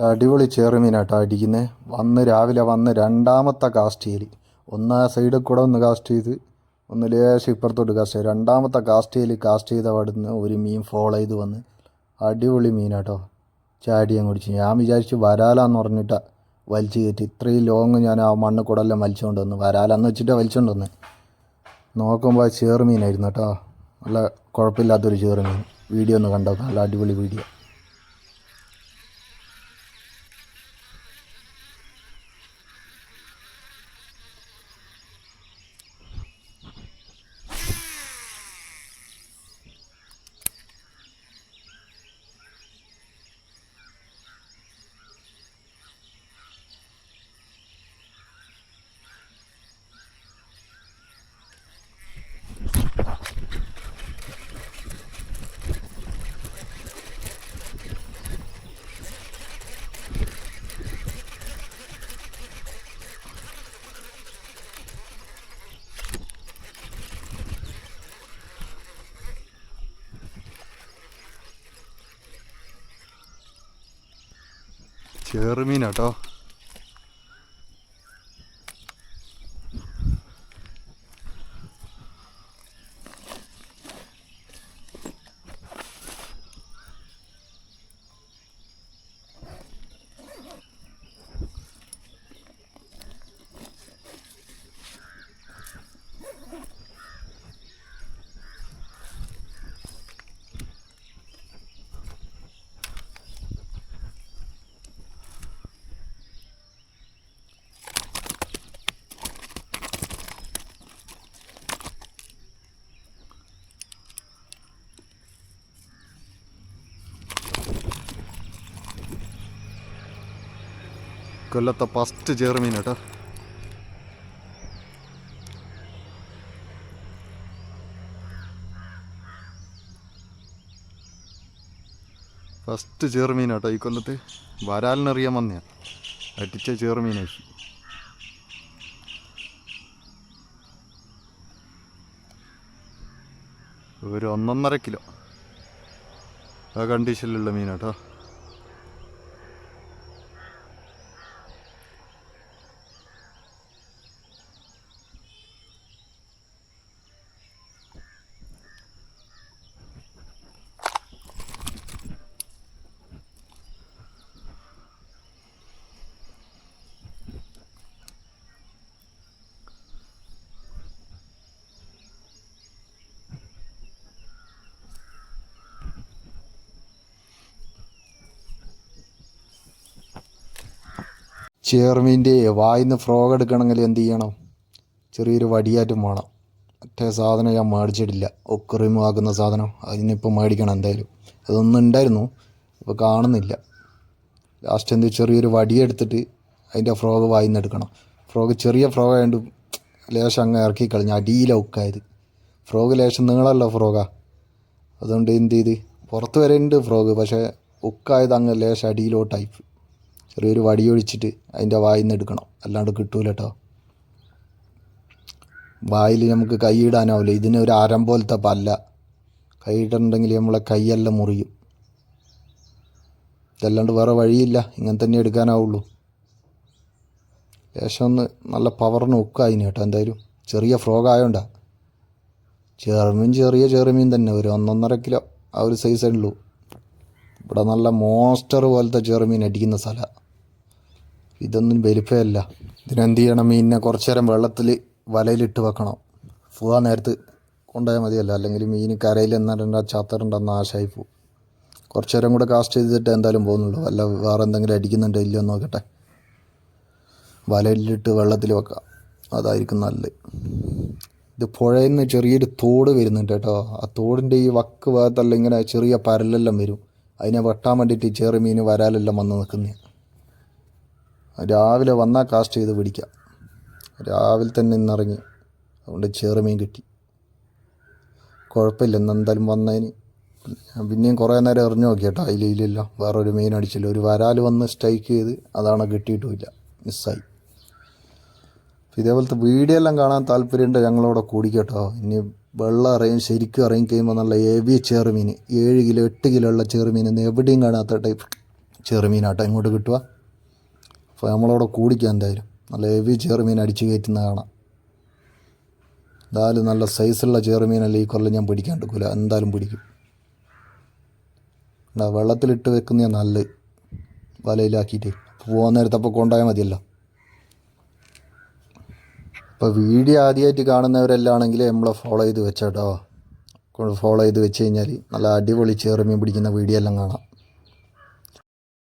അടിപൊളി ചെറുമീനാട്ടോ അടിക്കുന്നത് വന്ന് രാവിലെ വന്ന് രണ്ടാമത്തെ കാസ്റ്റ് ചെയ്യൽ ഒന്ന് സൈഡിൽ കൂടെ ഒന്ന് കാസ്റ്റ് ചെയ്ത് ഒന്ന് ലേശം ഇപ്പുറത്തോട്ട് കാസ്റ്റ് ചെയ്ത് രണ്ടാമത്തെ കാസ്റ്റ് ചെയ്യൽ കാസ്റ്റ് ചെയ്ത അവിടുന്ന് ഒരു മീൻ ഫോളോ ചെയ്ത് വന്ന് അടിപൊളി മീനാട്ടോ. ചാടി അങ്ങ് കുടിച്ച് ഞാൻ വിചാരിച്ചു വരാലാന്ന് പറഞ്ഞിട്ടാ വലിച്ചു കയറ്റി. ഇത്രയും ലോങ് ഞാൻ ആ മണ്ണ് കൂടെല്ലാം വലിച്ചുകൊണ്ട് വന്നു. വരാലാന്ന് വെച്ചിട്ടാണ് വലിച്ചുകൊണ്ട് വന്ന്. നോക്കുമ്പോൾ ചെറുമീനായിരുന്നു കേട്ടോ. നല്ല കുഴപ്പമില്ലാത്തൊരു ചെറുമീൻ വീഡിയോ ഒന്ന് കണ്ടോ? നല്ല അടിപൊളി വീഡിയോ. ചെറുമീനാട്ടോ കൊല്ലത്തെ ഫസ്റ്റ് ചെറുമീൻ കേട്ടോ. ഫസ്റ്റ് ചെറുമീൻ കേട്ടോ ഈ കൊല്ലത്ത്. വരാലിനറിയാൻ വന്നയാ. അടിച്ച ചെറുമീനായി ഒരു ഒന്നൊന്നര കിലോ. ആ കണ്ടീഷനിലുള്ള മീനാട്ടോ ചെയർമീന്റെ വായിന്ന് ഫ്രോഗ് എടുക്കണമെങ്കിൽ എന്ത് ചെയ്യണം? ചെറിയൊരു വടിയാറ്റം വേണം. മറ്റേ സാധനം ഞാൻ മേടിച്ചിട്ടില്ല. ഒക്കറിമ് ആക്കുന്ന സാധനം. അതിനിപ്പോൾ മേടിക്കണം എന്തായാലും. അതൊന്നും ഉണ്ടായിരുന്നു. ഇപ്പോൾ കാണുന്നില്ല. ലാസ്റ്റ് എന്ത് ചെറിയൊരു വടിയെടുത്തിട്ട് അതിന്റെ ഫ്രോഗ് വായിന്ന് എടുക്കണം. ഫ്രോഗ് ചെറിയ ഫ്രോഗ് ആയതുകൊണ്ട് ലേശം അങ്ങ് ഇറക്കി കളഞ്ഞു. അടിയിലെ ഒക്കായത് ഫ്രോഗ് ലേശം നീളമല്ല ഫ്രോഗാ അതുകൊണ്ട് എന്ത് ചെയ്ത്? പുറത്ത് വരെ ഉണ്ട് ഫ്രോഗ് പക്ഷേ ഉക്കായത് അങ്ങ് ലേശം അടിയിലോട്ടായി. ചെറിയൊരു വടിയൊഴിച്ചിട്ട് അതിന്റെ വായിൽ നിന്ന് എടുക്കണം. അല്ലാണ്ട് കിട്ടൂല കേട്ടോ വായിൽ നമുക്ക് കൈയിടാനാവില്ല ഇതിന് ഒരു അരം പോലത്തെ പല്ല. കൈയിടണ്ടെങ്കിൽ നമ്മളെ കൈയെല്ലാം മുറിയും. ഇതല്ലാണ്ട് വേറെ വഴിയില്ല. ഇങ്ങനെ തന്നെ എടുക്കാനാവുള്ളൂ. ലേശം ഒന്ന് നല്ല പവറിന് ഉക്കായിന് കേട്ടോ എന്തായാലും. ചെറിയ ഫ്രോഗ് ആയോണ്ടാ. ചെറുമീൻ ചെറിയ ചെറുമീൻ തന്നെ. ഒരു ഒന്നൊന്നര കിലോ ആ ഒരു സൈസേ ഉള്ളൂ. ഇവിടെ നല്ല മോസ്റ്റർ പോലത്തെ ചെറുമീൻ അടിക്കുന്ന സ്ഥലമാണ് ഇതൊന്നും വലിപ്പമല്ല. ഇതിനെന്ത് ചെയ്യണം? മീനിനെ കുറച്ച് നേരം വെള്ളത്തിൽ വലയിലിട്ട് വെക്കണം. പോവാൻ നേരത്ത് കൊണ്ടുപോയാൽ മതിയല്ല. അല്ലെങ്കിൽ മീൻ കരയിൽ എന്നാൽ ചാത്തറുണ്ടെന്ന് ആശായി പോകും കുറച്ച് നേരം കൂടെ കാസ്റ്റ് ചെയ്തിട്ട് എന്തായാലും പോകുന്നുള്ളൂ. അല്ല വേറെ എന്തെങ്കിലും അടിക്കുന്നുണ്ടോ ഇല്ലയോ നോക്കട്ടെ. വലയിലിട്ട് വെള്ളത്തിൽ വെക്കാം. അതായിരിക്കും നല്ലത്. ഇത് പുഴയിൽ നിന്ന് ചെറിയൊരു തോട് വരുന്നുണ്ട് കേട്ടോ. ആ തോടിന്റെ ഈ വക്ക് ഭാഗത്തല്ല ഇങ്ങനെ ചെറിയ പരലെല്ലാം വരും. അതിനെ വെട്ടാൻ വേണ്ടിയിട്ട് ചെറിയ മീൻ വരാലെല്ലാം വന്ന് നിൽക്കുന്നത് രാവിലെ വന്നാൽ കാസ്റ്റ് ചെയ്ത് പിടിക്കാം. രാവിലെ തന്നെ ഇന്നിറങ്ങി അതുകൊണ്ട് ചെറുമീൻ കിട്ടി. കുഴപ്പമില്ല ഇന്ന് എന്തായാലും വന്നതിന് ഞാൻ പിന്നെയും കുറേ നേരം എറിഞ്ഞു നോക്കി കേട്ടോ അതിലില്ല വേറൊരു മീൻ അടിച്ചില്ല. ഒരു വരാൽ വന്ന് സ്ട്രൈക്ക് ചെയ്ത് അതാണ് കിട്ടിയിട്ടുമില്ല. മിസ്സായി. ഇതേപോലത്തെ വീഡിയോ എല്ലാം കാണാൻ താല്പര്യമുണ്ട് ഞങ്ങളവിടെ കൂടിക്കട്ടോ. ഇനി വെള്ളം അറിയും ശരിക്കും അറിയും കഴിയുമ്പോൾ നല്ല ഹെവി ചെറുമീൻ. ഏഴ് കിലോ എട്ട് കിലോ ഉള്ള ചെറുമീൻ എവിടെയും കാണാത്ത ടൈപ്പ് ചെറുമീനാട്ടോ. ഇങ്ങോട്ട് കിട്ടുക അപ്പോൾ നമ്മളവിടെ കൂടിക്കുക എന്തായാലും. നല്ല ഹെവി ചെറുമീൻ അടിച്ച് കയറ്റുന്ന കാണാം. എന്തായാലും നല്ല സൈസുള്ള ചെറുമീനല്ല ഈ കൊല്ലം ഞാൻ പിടിക്കാൻ എടുക്കില്ല എന്തായാലും പിടിക്കും. എന്താ വെള്ളത്തിലിട്ട് വെക്കുന്ന നല്ലത് വലയിലാക്കിയിട്ട്. പോകാൻ നേരത്തെ അപ്പോൾ കൊണ്ടുപോയാൽ മതിയല്ലോ. ഇപ്പോൾ വീഡിയോ ആദ്യമായിട്ട് കാണുന്നവരെല്ലാം ആണെങ്കിൽ നമ്മളെ ഫോളോ ചെയ്ത് വെച്ചോട്ടോ ഫോളോ ചെയ്ത് വെച്ച് കഴിഞ്ഞാൽ നല്ല അടിപൊളി ചേർമീൻ പിടിക്കുന്ന വീഡിയോ എല്ലാം കാണാം.